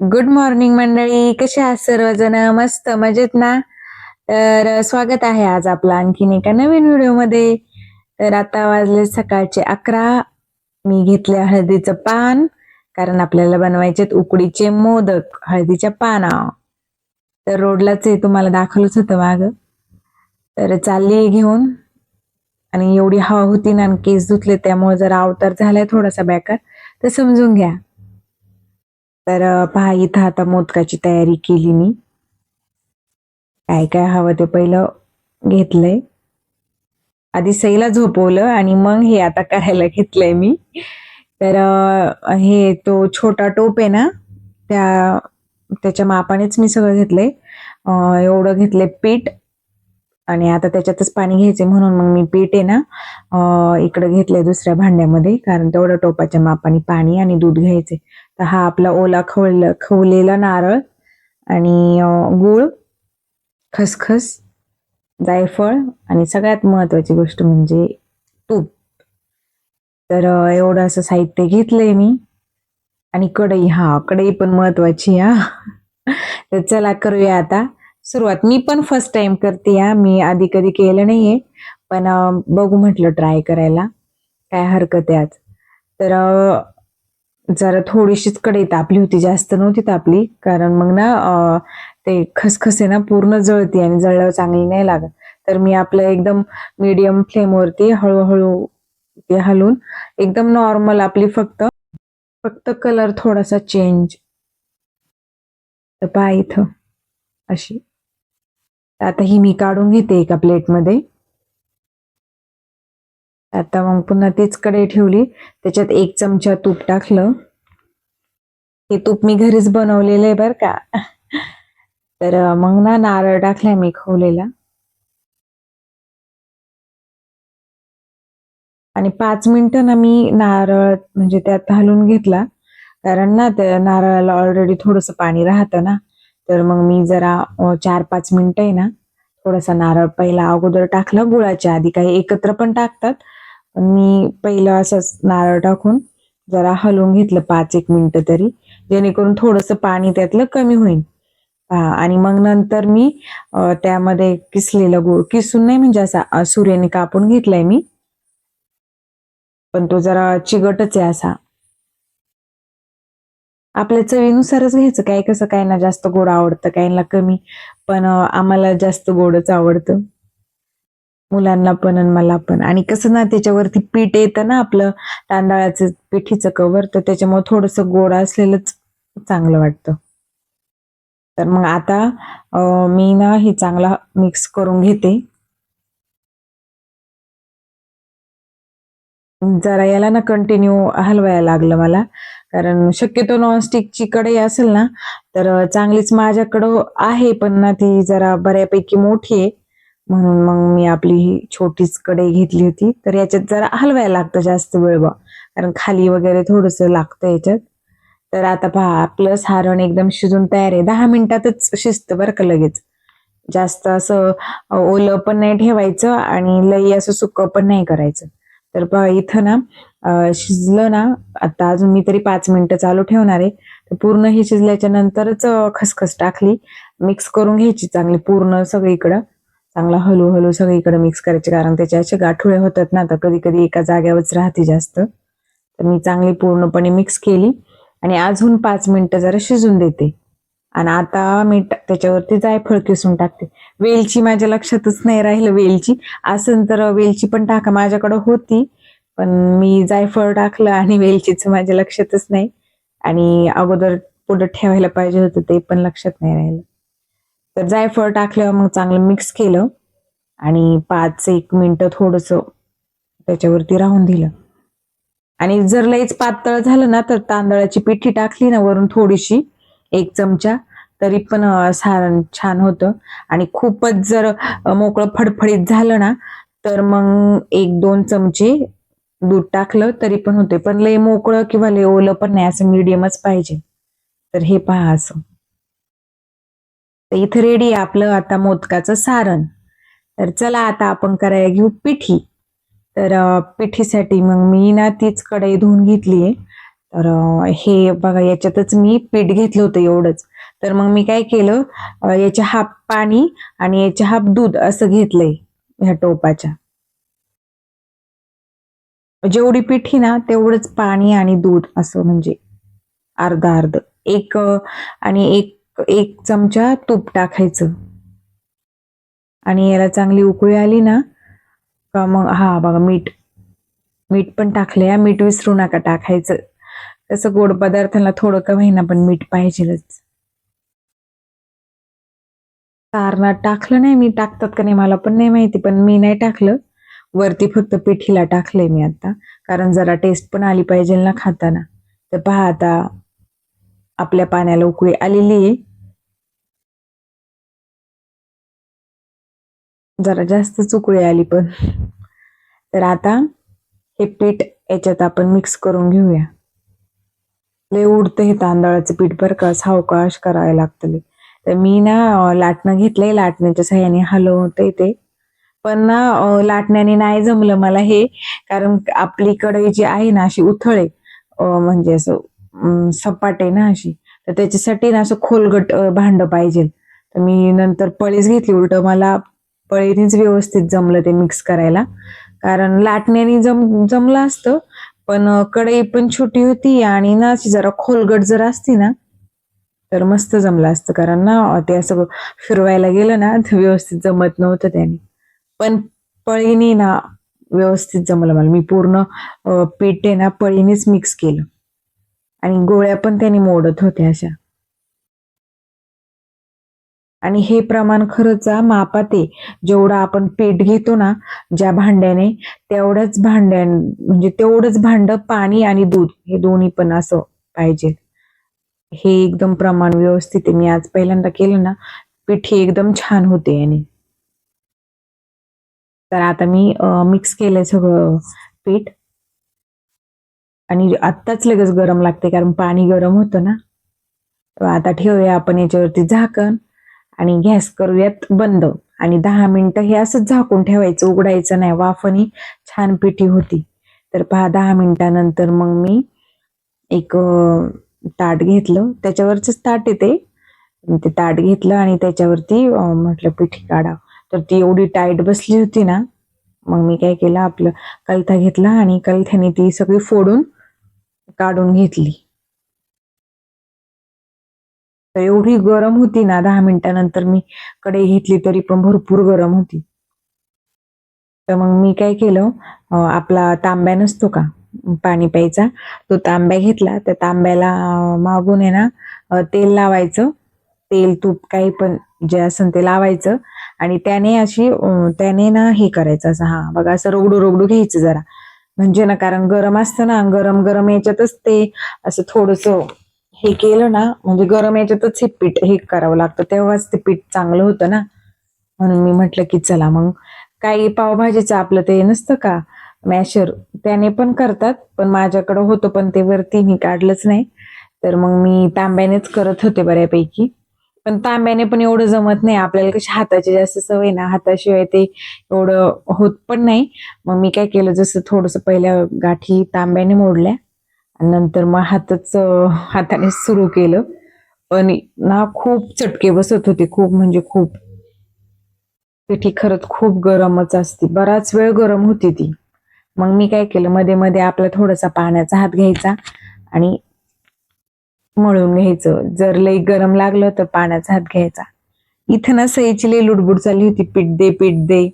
Good morning मंडळी. कसे आहात सर्वजण? मस्त मजेत ना? तर स्वागत आहे आज आपला आणखीन एका नवीन व्हिडिओमध्ये. तर आता वाजले सकाळचे अकरा. मी घेतले हळदीचं पान कारण आपल्याला बनवायचे उकडीचे मोदक हळदीच्या पाना. तर रोडलाच आहे तुम्हाला दाखवलंच होतं माग. तर चालली घेऊन. आणि एवढी हवा होती ना आणि केस धुतले त्यामुळे जरा अवतार झालाय थोडासा बॅकर. तर समजून घ्या. तर पहा इथं आता मोदकाची तयारी केली मी. काय काय हवं ते पहिलं घेतलंय. आधी सईला झोपवलं आणि मग हे आता करायला घेतलंय मी. तर हे तो छोटा टोप आहे ना त्या त्याच्या मापानेच मी सगळं घेतलंय. एवढं घेतलंय पीठ आणि आता त्याच्यातच पाणी घ्यायचे म्हणून मग मी पीठ आहे ना इकडं इकडे घेतलंय दुसऱ्या भांड्यामध्ये कारण तेवढं टोपाच्या मापाने पाणी आणि दूध घ्यायचे तर हा आपला ओला खवल खवलेला नारळ आणि गूळ खसखस जायफळ आणि सगळ्यात महत्वाची गोष्ट म्हणजे तूप. तर एवढं असं साहित्य घेतलंय मी आणि कढई हा कढई पण महत्वाची हा. तर चला करूया आता. सुरुवात. मी पण फर्स्ट टाइम करते हा. मी आधी कधी केलं नाहीये पण बघू म्हटलं ट्राय करायला. काय हरकत आहे आज. तर जरा थोडीशीच कढई तापली होती जास्त नव्हती तापली. कारण मग ना ते खसखस आहे ना पूर्ण जळते आणि जळल्यावर चांगली नाही लागत. तर मी आपलं एकदम मीडियम फ्लेमवरती हळूहळू ते हलून एकदम नॉर्मल आपली फक्त फक्त कलर थोडासा चेंज तर पहा इथं अशी. आता ही मी काढून घेते एका प्लेटमध्ये आता मग पुन्हा तीच कढई ठेवली. त्याच्यात एक चमचा तूप टाकलं. हे तूप मी घरीच बनवलेलं आहे बर का. तर मग ना नारळ टाकलाय मी खवलेला. आणि पाच मिनिटं ना मी नारळ म्हणजे त्यात घालून घेतला. कारण ना त्या नारळाला ऑलरेडी थोडंसं पाणी राहतं ना. तर मग मी जरा चार पाच मिनिटं आहे ना थोडासा नारळ पहिला अगोदर टाकला. गुळाच्या आधी काही एकत्र पण टाकतात. पण मी पहिलं असंच नारळ टाकून जरा हलवून घेतलं पाच एक मिनिटं तरी. जेणेकरून थोडंसं पाणी त्यातलं कमी होईल. आणि मग नंतर मी त्यामध्ये किसलेला गुळ किसून नाही म्हणजे असा सूर्याने कापून घेतलाय मी. पण तो जरा चिगटच आहे असा. आपल्या चवीनुसारच घ्यायचं काय कसं काय ना जास्त गोड आवडतं काहींना कमी. पण आम्हाला जास्त गोडच आवडतं. मुलांना पण आणि मला पण. आणि कसं ना त्याच्यावरती पीठ येतं ना आपलं तांदळाचं पिठीचं कवर तर त्याच्यामुळे थोडंसं गोड असलेलंच चांगलं वाटतं. तर मग आता मी ना हे चांगला मिक्स करून घेते. जरा याला ना कंटिन्यू हलवायला लागलं मला. कारण शक्यतो नॉनस्टिकची कढई असेल ना तर चांगलीच माझ्याकडं आहे पण ना ती जरा बऱ्यापैकी मोठी आहे. म्हणून मग मी आपली ही छोटीच कढई घेतली होती. तर याच्यात जरा हलवायला लागतं जास्त वेळ बा. कारण खाली वगैरे थोडंसं लागतं याच्यात. तर आता पहा आपलं सारण एकदम शिजून तयार आहे. दहा मिनिटातच शिजतं बरं का लगेच. जास्त असं ओलं पण नाही ठेवायचं आणि लई असं सुकं पण नाही करायचं. तर पहा इथं ना शिजलं ना आता अजून मी तरी पाच मिनिटं चालू ठेवणार आहे. तर पूर्ण हे शिजल्याच्या नंतरच खसखस टाकली. मिक्स करून घ्यायची चांगली पूर्ण सगळीकडं. चांगला हळूहळू सगळीकडे मिक्स करायचे कारण त्याचे असे गाठोळे होतात ना तर कधी कधी एका जाग्यावरच राहते जास्त. तर मी चांगली पूर्णपणे मिक्स केली आणि अजून पाच मिनिटं जरा शिजून देते. आणि आता मी त्याच्यावरती जायफळ किसून टाकते. वेलची माझ्या लक्षातच नाही राहिलं वेलची. असं तर वेलची पण टाका माझ्याकडं होती पण मी जायफळ टाकलं आणि वेलचीचं माझ्या लक्षातच नाही. आणि अगोदर पुढं ठेवायला पाहिजे होतं ते पण लक्षात नाही राहिलं. तर जायफळ टाकल्यावर मग चांगलं मिक्स केलं आणि पाच एक मिनटं थोडंसं त्याच्यावरती राहून दिलं. आणि जर लईच पातळ झालं ना तर तांदळाची पिठी टाकली ना वरून थोडीशी एक चमचा तरी पण सारण छान होतं. आणि खूपच जर मोकळं फडफडीत झालं ना तर मग एक दोन चमचे दूध टाकलं तरी पण होते. पण लय मोकळं किंवा लय ओलं पण नाही असं मिडियमच पाहिजे. तर हे पहा असं. तर रेडी आहे आपलं आता मोदकाचं सारण. तर चला आता आपण करायला घेऊ पिठी. तर पिठीसाठी मग मी ना तीच कढई धुवून घेतलीये तर हे बघा याच्यातच मी पीठ घेतलं होतं एवढंच. तर मग मी काय केलं याच्या हाफ पाणी आणि याच्या हाफ दूध असं घेतलंय ह्या टोपाच्या. जेवढी पिठी ना तेवढंच पाणी आणि दूध असं म्हणजे अर्ध अर्ध एक आणि एक एक चमचा तूप टाकायचं. आणि याला चांगली उकळी आली ना का मग हा बघा मीठ. मीठ पण टाकलंय या मीठ विसरू नका टाकायचं. तसं गोड पदार्थाला थोडं का होईना पण मीठ पाहिजेलच. तारणात टाकलं नाही मी टाकतात का नाही मला पण नाही माहिती पण मी नाही टाकलं. वरती फक्त पिठीला टाकलंय मी आता कारण जरा टेस्ट पण आली पाहिजे ना खाताना. तर पहा आता आपल्या पाण्याला उकळी आलेली आहे. जरा जास्तच उकळी आली पण. तर आता हे पीठ याच्यात आपण मिक्स करून घेऊया. लय उडतं हे तांदळाचं पीठ बरं का सावकाश करावे लागतं तर मी ना लाटणं घेतलंय लाटण्याच्या सहाय्याने हलवते ते. पण ना लाटण्याने नाही जमलं मला हे कारण आपली कढई जी आहे ना अशी उथळ आहे म्हणजे असं सपाट आहे ना अशी तर त्याच्यासाठी ना असं खोलगट भांड पाहिजे. तर मी नंतर पळीच घेतली उलट मला पळीनेच व्यवस्थित जमलं ते मिक्स करायला. कारण लाटण्याने जम जमलं असतं पण कढई पण छोटी होती आणि ना जरा खोलगट जर असती ना तर मस्त जमलं असतं. कारण ना ते असं फिरवायला गेलं ना तर व्यवस्थित जमत नव्हतं त्याने. पण पळीने ना व्यवस्थित जमलं मला. मी पूर्ण पीठ आहे ना पळीनेच मिक्स केलं. आणि गोळ्या पण त्याने मोडत होत्या अशा. आणि हे प्रमाण खरंच मापात आहे जेवढं आपण पीठ घेतो ना ज्या भांड्याने तेवढ्याच भांड्या म्हणजे तेवढंच भांड पाणी आणि दूध हे दोन्ही पण असं पाहिजे. हे एकदम प्रमाण व्यवस्थित आहे. मी आज पहिल्यांदा केलं ना पीठ हे एकदम छान होते याने. तर आता मी मिक्स केलंय सगळं पीठ. आणि आत्ताच लगेच गरम लागते कारण पाणी गरम होतं ना. आता ठेवूया आपण याच्यावरती झाकण. आणि गॅस करूयात बंद. आणि दहा मिनिटं हे असंच झाकून ठेवायचं उघडायचं नाही. वाफनी छान पिठी होती. तर पहा दहा मिनिटानंतर मग मी एक ताट घेतलं. त्याच्यावरच ताट येते ते. ताट घेतलं आणि त्याच्यावरती म्हटलं पिठी काढा. तर ती एवढी टाईट बसली होती ना मग मी काय केलं आपलं कलथा घेतला आणि कलथ्याने ती सगळी फोडून काढून घेतली. तर एवढी गरम होती ना दहा मिनिटानंतर मी कढई घेतली तरी पण भरपूर गरम होती. तर मग मी काय केलं आपला तांब्या नसतो का पाणी प्यायचा तो तांब्या घेतला. त्या तांब्याला मागून आहे ना तेल लावायचं. तेल तूप काही पण जे असेल ते लावायचं. आणि त्याने अशी त्याने ना हे करायचं असं हा बघा असं रोगडू रोगडू घ्यायचं जरा. म्हणजे ना कारण गरम असतं ना गरम गरम याच्यातच ते असं थोडस हे केलं ना म्हणजे गरम याच्यातच हे पीठ हे करावं लागतं. तेव्हाच ते पीठ चांगलं होतं ना. म्हणून मी म्हटलं की चला मग. काही पावभाजीचं आपलं ते नसतं का? मॅशर. त्याने पण करतात पण माझ्याकडं होतं पण ते वरती मी काढलंच नाही. तर मग मी तांब्यानेच करत होते बऱ्यापैकी. पण तांब्याने पण एवढं जमत नाही. आपल्याला कशी हाताची जास्त सवय ना हाताशिवाय ते एवढं होत पण नाही. मग मी काय केलं जसं थोडस पहिल्या गाठी तांब्याने मोडल्या. नंतर मग हातच हाताने सुरू केलं. पण ना खूप चटके बसत होते खूप म्हणजे खूप. पिठी खरंच खूप गरमच असते. बराच वेळ गरम होती ती. मग मी काय केलं मध्ये मध्ये आपला थोडासा पाण्याचा हात घ्यायचा आणि मळून घ्यायचं. जर लई गरम लागलं तर पाण्याचा हात घ्यायचा. इथं ना सईची लई लुडबुड चालली होती पीठ दे पीठ दे.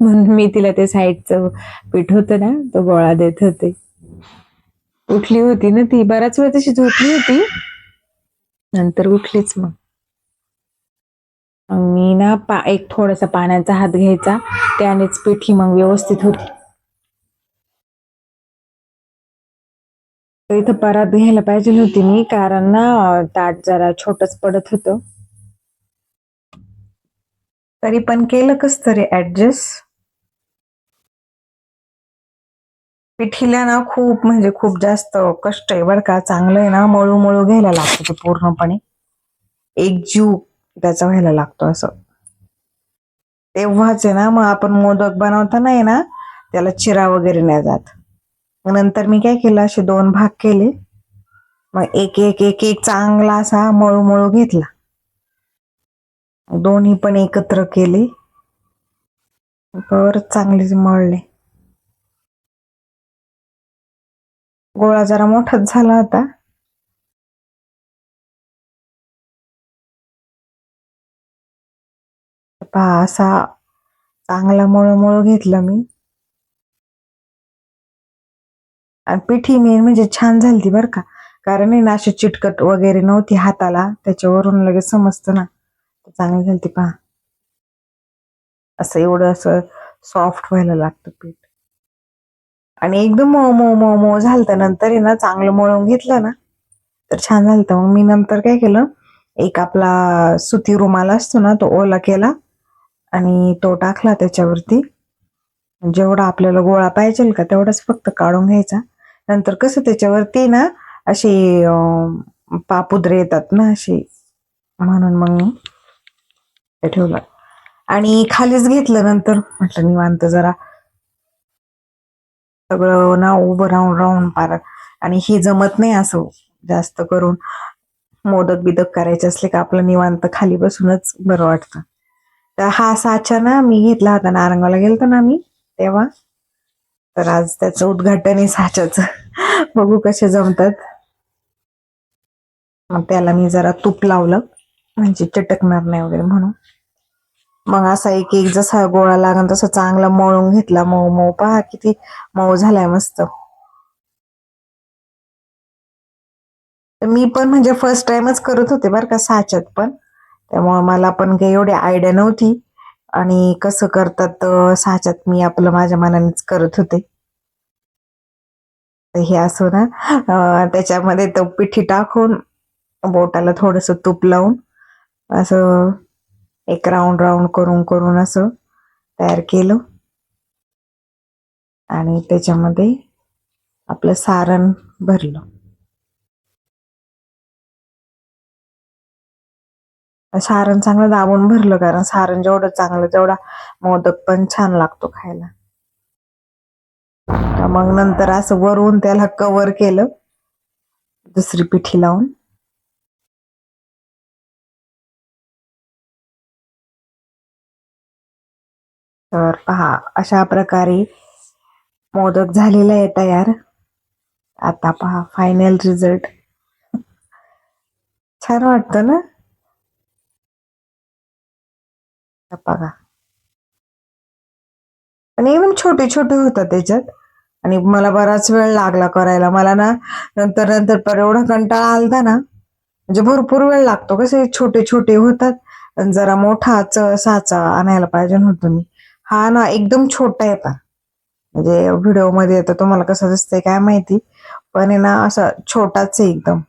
म्हणून मी तिला ते साईडचं पीठ होतं ना तो गोळा देत होते. उठली होती ना ती. बराच वेळ तशी झोपली होती. नंतर उठलीच मग. मी ना पा एक थोडासा पाण्याचा हात घ्यायचा. त्यानेच पिठी मग व्यवस्थित होती. इथं परात घ्यायला पाहिजे होती मी कारण ना ताट जरा छोटच पडत होतं. तरी पण केलं कस तरी ऍडजस्ट पिठीला ना खूप म्हणजे खूप जास्त कष्ट आहे बरं का. चांगलं आहे ना मळू मळू घ्यायला लागतं ते पूर्णपणे. एक जीव त्याचा व्हायला लागतो असं. तेव्हाच आहे ना मग आपण मोदक बनवताना आहे ना त्याला चिरा वगैरे नाही जात. नंतर मी काय केलं असे दोन भाग केले. मग एक एक एक एक चांगला असा मळू मळू घेतला. दोन्ही पण एकत्र केले. परत चांगलेच मळले. गोळा जरा मोठाच झाला होता. पहा असा चांगला मळू मळू घेतला मी. आणि पिठी मेन म्हणजे छान झाली बरं का. कारण आहे ना अशी चिटकट वगैरे नव्हती हाताला त्याच्यावरून लगेच समजतं ना. चांगली झाली पहा. असं एवढं असं सॉफ्ट व्हायला लागतं पीठ. आणि एकदम मऊ मऊ मऊ मऊ झालं नंतर आहे ना चांगलं मळून घेतलं ना तर छान झालं मग मी नंतर काय केलं एक आपला सुती रुमाल असतो ना तो ओला केला आणि तो टाकला त्याच्यावरती. जेवढा आपल्याला गोळा पाहिजे का तेवढाच फक्त काढून घ्यायचा. नंतर कसं त्याच्यावरती ना अशी पापुद्रे येतात ना अशी. म्हणून मग ते ठेवलं. आणि खालीच घेतलं नंतर. म्हटलं निवांत जरा सगळं ना उभं राहून राहून पार. आणि हे जमत नाही असं जास्त करून. मोदक बिदक करायचे असले का आपलं निवांत खाली बसूनच बरं वाटतं. तर हा साचा ना मी घेतला होता. नारंगाला गेलतो ना मी तेव्हा. तर आज त्याचं उद्घाटन आहे साच्याचं. बघू कसे जमतात. मग त्याला मी जरा तूप लावलं. म्हणजे चटकणार नाही वगैरे म्हणून. मग असा एक एक जसा गोळा लागन तसा चांगला मळून घेतला. मऊ मऊ. पहा किती मऊ झालाय मस्त. मी पण म्हणजे फर्स्ट टाइमच करत होते बरं का साच्यात पण. त्यामुळे मला पण काही एवढी आयडिया नव्हती. आणि कसं करतात साच्यात मी आपलं माझ्या मनानेच करत होते. हे असं ना त्याच्यामध्ये तो पिठी टाकून बोटाला थोडस तूप लावून असं एक राऊंड राऊंड करून करून असं तयार केलं. आणि त्याच्यामध्ये आपलं सारण भरलं. सारण चांगलं दाबून भरलं कारण सारण जेवढं चांगलं तेवढा मोदक पण छान लागतो खायला. मग नंतर असं वरून त्याला कवर केलं दुसरी पिठी लावून. तर पहा अशा प्रकारे मोदक झालेला आहे तयार. आता पहा फायनल रिझल्ट छान वाटतं ना? बघा. आणि एकदम छोटे छोटे होतात त्याच्यात. आणि मला बराच वेळ लागला करायला. मला ना नंतर नंतर पर एवढा कंटाळा आलता ना म्हणजे भरपूर वेळ लागतो. कसे छोटे छोटे होतात जरा मोठा साचा आणायला पाहिजे होतो मी. हा ना एकदम छोटा आहे पण म्हणजे व्हिडिओ तर तुम्हाला कसं दिसतंय काय माहिती पण आहे ना असा छोटाच आहे एकदम.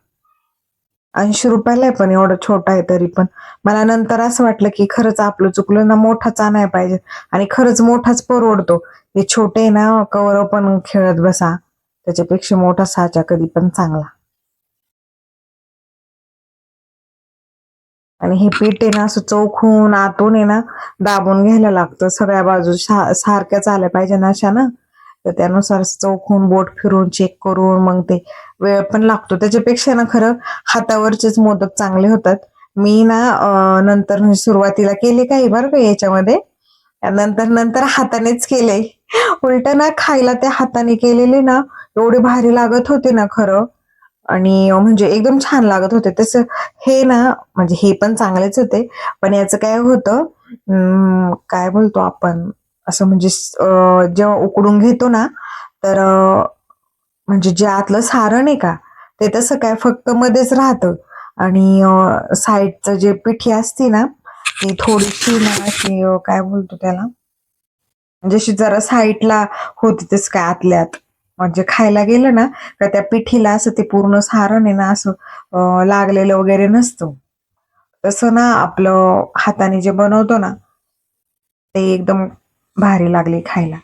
ऐंशी रुपयाला आहे पण एवढं छोटा आहे तरी पण. मला नंतर असं वाटलं की खरंच आपलं चुकलं ना मोठाच आणाय पाहिजे. आणि खरंच मोठाच परवडतो. हे छोटे ना कवर पण खेळत बसा. त्याच्यापेक्षा मोठा साचा कधी पण चांगला. आणि हे पीठ आहे ना असं चौखून आतून आहे ना दाबून घ्यायला लागतं. सगळ्या बाजू सारख्याच आल्या पाहिजे ना अशा ना. तर त्यानुसार चौखून बोट फिरून चेक करून मग ते वेळ पण लागतो. त्याच्यापेक्षा ना खरं हातावरचेच मोदक चांगले होतात. मी ना नंतर म्हणजे सुरुवातीला केले काही बरं का याच्यामध्ये. नंतर नंतर हातानेच केले. उलट ना खायला त्या हाताने केलेले ना एवढे भारी लागत होते ना खरं. आणि म्हणजे एकदम छान लागत होते. तसं हे ना म्हणजे हे पण चांगलेच होते. पण याचं काय होतं काय बोलतो आपण? असं म्हणजे जेव्हा उकडून घेतो ना तर म्हणजे जे आतलं सारण आहे का ते तसं काय फक्त मध्येच राहतं. आणि साईडचं जे पिठी असते ना ती थोडीशी ना अशी काय बोलतो त्याला? म्हणजे जरा साईडला होती तस काय आतल्यात. म्हणजे खायला गेलं ना का त्या पिठीला असं ते पूर्ण सारण आहे ना असं लागलेलं वगैरे नसतं. तसं ना आपलं हाताने जे बनवतो ना ते एकदम भारी लागले खायला.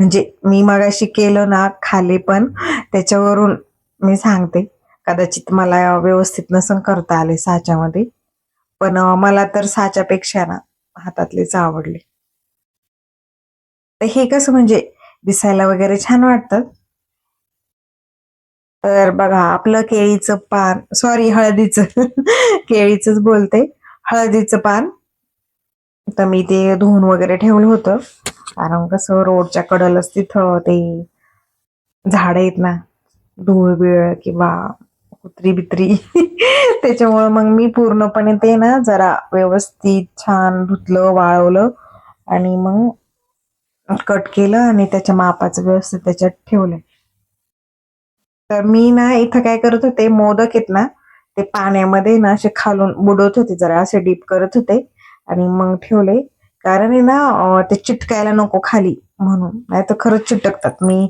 म्हणजे मी मगाशी केलं ना खाले पण त्याच्यावरून मी सांगते. कदाचित मला व्यवस्थित नसन करता आले साच्यामध्ये. पण मला तर साच्यापेक्षा ना हातातलेच आवडले. तर हे कसं म्हणजे दिसायला वगैरे छान वाटतात तर बघा आपलं केळीचं पान सॉरी हळदीचं. केळीचंच बोलते. हळदीचं पान. तर मी ते धुवून वगैरे ठेवलं होतं. कारण कसं रोडच्या कडलच तिथं ते झाड आहेत ना धूळ बिळ किंवा कुत्री बित्री. त्याच्यामुळं मग मी पूर्णपणे ते ना जरा व्यवस्थित छान धुतलं वाळवलं आणि मग कट केलं आणि त्याच्या मापाचं व्यवस्थित त्याच्यात ठेवलं. तर मी ना इथं काय करत होते मोदक आहेत ना ते पाण्यामध्ये ना असे खालून बुडवत होते जरा असे डीप करत होते आणि मग ठेवले. कारण आहे ना ते चिटकायला नको खाली म्हणून. नाही तर खरंच चिटकतात. मी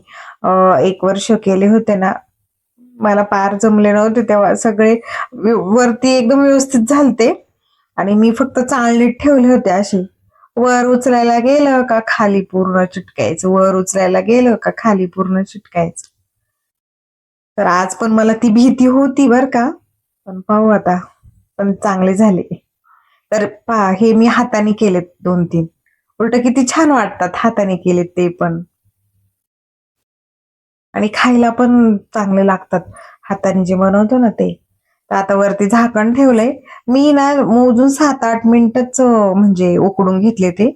एक वर्ष केले होते ना मला पार जमले नव्हते तेव्हा सगळे वरती एकदम व्यवस्थित झालते आणि मी फक्त चाळणीत ठेवले होते असे. वर उचलायला गेलं का खाली पूर्ण चिटकायचं? वर उचलायला गेलं का खाली पूर्ण चिटकायचं? तर आज पण मला ती भीती होती बर का. पण पाहू आता. पण चांगले झाले. तर पहा हे मी हाताने केलेत दोन तीन. उलट किती छान वाटतात हाताने केलेत ते पण. आणि खायला पण चांगले लागतात. हाताने जे बनवतो ना ते. तर आता वरती झाकण ठेवलंय. मी ना मोजून सात आठ मिनिटच म्हणजे उकडून घेतले ते.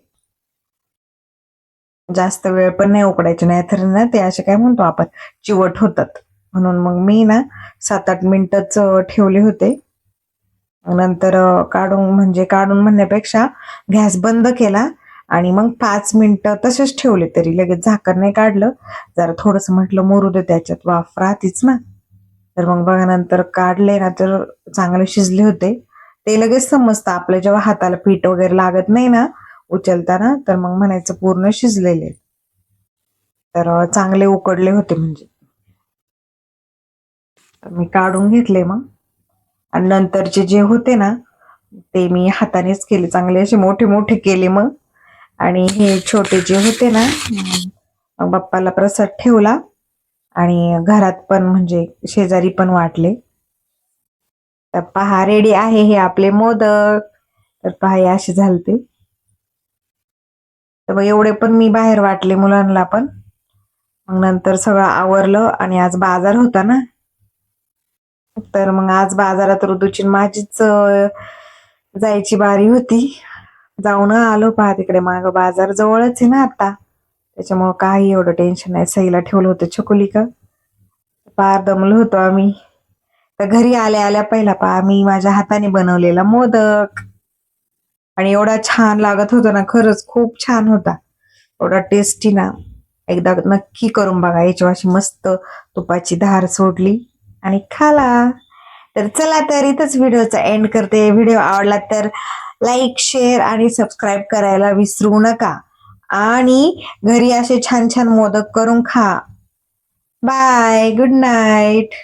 जास्त वेळ पण नाही उकडायचे. नाही तर ना ते असे काय म्हणतो आपण चिवट होतात. म्हणून मग मी ना सात आठ मिनिटच ठेवले होते. नंतर काढून म्हणजे काढून म्हणण्यापेक्षा गॅस बंद केला आणि मग पाच मिनिटं तसेच ठेवले तरी लगेच झाकण नाही काढलं. जरा थोडस म्हटलं मोरू दे त्याच्यात वाफ राहतीच ना. तर मग बघा नंतर काढले ना तर चांगले शिजले होते. ते लगेच समजतं आपल्या जेव्हा हाताला पीठ वगैरे लागत नाही ना उचलताना तर मग म्हणायचं पूर्ण शिजलेले. तर चांगले उकडले होते म्हणजे. तर मी काढून घेतले मग. आणि नंतरचे जे होते ना ते मी हातानेच केले. चांगले असे मोठे मोठे केले मग. आणि हे छोटे जे होते ना मग बाप्पाला प्रसाद ठेवला. आणि घरात पण म्हणजे शेजारी पण वाटले. तर पहा रेडी आहे हे आपले मोदक. तर पहा हे असे झालते. तर मग एवढे पण मी बाहेर वाटले मुलांना पण. मग नंतर सगळं आवरलं आणि आज बाजार होता ना. तर मग आज बाजारात ऋतूची माझीच जायची बारी होती. जाऊन आलो पहा तिकडे माग. बाजार जवळच आहे ना आता. त्याच्यामुळं काही एवढं टेन्शन नाही. सईला ठेवलं होतं छकुली का पार दमलो होतो आम्ही. तर घरी आल्या आल्या पहिला पहा मी माझ्या हाताने बनवलेला मोदक. आणि एवढा छान लागत होता ना खरंच खूप छान होता. एवढा टेस्टी ना. एकदा नक्की करून बघा. याच्यावाशी अशी मस्त तुपाची धार सोडली. आणि खाला. तर चला तर इथंच व्हिडिओचा एंड करते. व्हिडिओ आवडला तर लाईक शेअर आणि सबस्क्राईब करायला विसरू नका. आणि घरी असे छान छान मोदक करून खा. Bye good night